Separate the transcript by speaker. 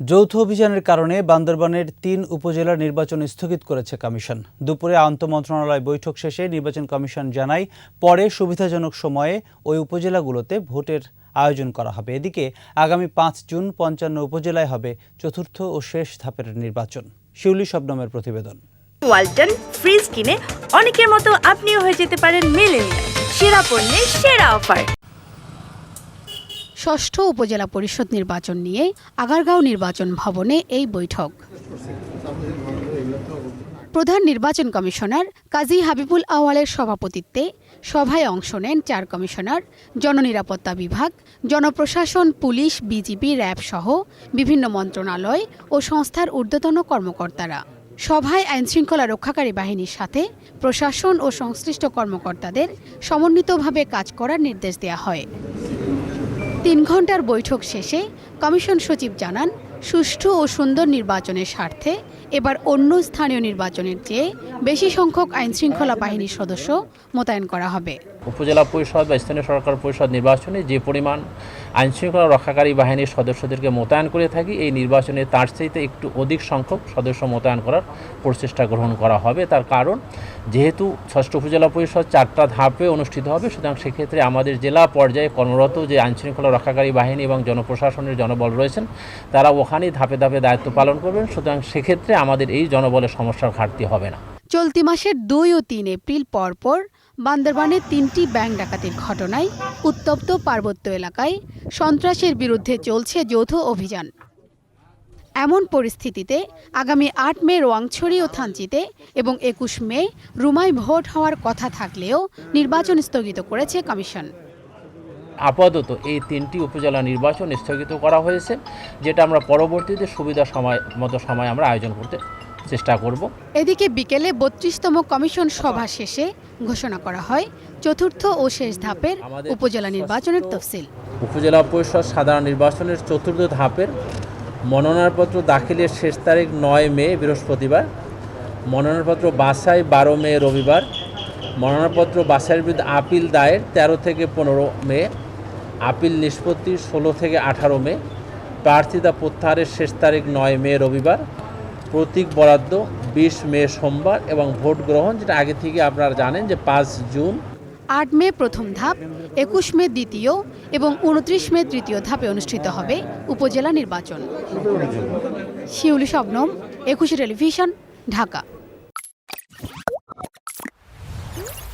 Speaker 1: যৌথ অভিযানের কারণে বান্দরবানের তিন উপজেলার নির্বাচন স্থগিত করেছে কমিশন। দুপুরে আন্তঃ মন্ত্রণালয় বৈঠক শেষে নির্বাচন কমিশন জানায়, পরে সুবিধাজনক সময়ে ওই উপজেলাগুলোতে ভোটের আয়োজন করা হবে। এদিকে আগামী পাঁচ জুন পঞ্চান্ন উপজেলায় হবে চতুর্থ ও শেষ ধাপের নির্বাচন। শিউলি শবনমের প্রতিবেদন।
Speaker 2: ওয়ালটন ফ্রিজ কিনে অনেকের মতো আপনিও হয়ে যেতে পারেন মেলেনিয়া সেরা পণ্যের সেরা অফার।
Speaker 3: ষষ্ঠ উপজেলা পরিষদ নির্বাচন নিয়ে আগারগাঁও নির্বাচন ভবনে এই বৈঠক। প্রধান নির্বাচন কমিশনার কাজী হাবিবুল আওয়ালের সভাপতিত্বে সভায় অংশ নেন চার কমিশনার, জননিরাপত্তা বিভাগ, জনপ্রশাসন, পুলিশ, বিজিবি, র্যাব সহ বিভিন্ন মন্ত্রণালয় ও সংস্থার ঊর্ধ্বতন কর্মকর্তারা। সভায় আইনশৃঙ্খলা রক্ষাকারী বাহিনীর সাথে প্রশাসন ও সংশ্লিষ্ট কর্মকর্তাদের সমন্বিতভাবে কাজ করার নির্দেশ দেওয়া হয়। তিন ঘণ্টার বৈঠক শেষে কমিশন সচিব জানান সুষ্ঠু ও সুন্দর নির্বাচনের স্বার্থে এবার অন্য স্থানীয় নির্বাচনের চেয়ে বেশি সংখ্যক আইনশৃঙ্খলা বাহিনীর সদস্য মোতায়েন করা হবে।
Speaker 4: উপজেলা পরিষদ বা স্থানীয় সরকার পরিষদ নির্বাচনে যে পরিমাণ আইনশৃঙ্খলা রক্ষাকারী বাহিনীর সদস্যদেরকে মোতায়েন করে থাকি, এই নির্বাচনে তার চাইতে একটু অধিক সংখ্যক সদস্য মোতায়েন করার প্রচেষ্টা গ্রহণ করা হবে। তার কারণ, যেহেতু ষষ্ঠ উপজেলা পরিষদ চারটা ধাপে অনুষ্ঠিত হবে, সুতরাং সেক্ষেত্রে আমাদের জেলা পর্যায়ে কর্মরত যে আইনশৃঙ্খলা রক্ষাকারী বাহিনী এবং জনপ্রশাসনের জনবল রয়েছেন, তারা ওখানেই ধাপে ধাপে দায়িত্ব পালন করবেন। সুতরাং সেক্ষেত্রে আমাদের এই জনবলের সমস্যার ঘাটতি হবে না।
Speaker 3: চলতি মাসের দুই ও তিন এপ্রিল পরপর বান্দরবানের তিনটি ব্যাংক ডাকাতির ঘটনায় উত্তপ্ত পার্বত্য এলাকায় সন্ত্রাসের বিরুদ্ধে চলছে যৌথ অভিযান। এমন পরিস্থিতিতে আগামী আট মে রোয়াংছড়ি ও থানচিতে এবং একুশ মে রুমায় ভোট হওয়ার কথা থাকলেও নির্বাচন স্থগিত করেছে কমিশন।
Speaker 4: আপাতত এই তিনটি উপজেলা নির্বাচন স্থগিত করা হয়েছে যেটা আমরা পরবর্তীতে সুবিধা সময় মতো সময় আমরা আয়োজন করতে চেষ্টা করব।
Speaker 3: এদিকে বিকেলে বত্রিশতম কমিশন সভা শেষে ঘোষণা করা হয় চতুর্থ ও শেষ ধাপের উপজেলা নির্বাচনের তফসিল।
Speaker 4: উপজেলা পরিষদ সাধারণ নির্বাচনের চতুর্থ ধাপের মনোনয়নপত্র দাখিলের শেষ তারিখ নয় মে বৃহস্পতিবার। মনোনয়নপত্র বাছাই বারো মে রবিবার। মনোনয়নপত্র বাছাইয়ের বিরুদ্ধে আপিল দায়ের তেরো থেকে পনেরো মে। আপিল নিষ্পত্তি ষোলো থেকে আঠারো মে, প্রার্থিতা প্রত্যাহারের শেষ তারিখ নয় মে রবিবার, প্রতীক বরাদ্দ বিশ মে সোমবার এবং ভোট গ্রহণ, যেটা আগে থেকে আপনারা জানেন যে পাঁচ জুন।
Speaker 3: আট মে প্রথম ধাপ, একুশ মে দ্বিতীয় এবং উনত্রিশ মে তৃতীয় ধাপে অনুষ্ঠিত হবে উপজেলা নির্বাচন। শিউলি শবনম, একুশে টেলিভিশন, ঢাকা।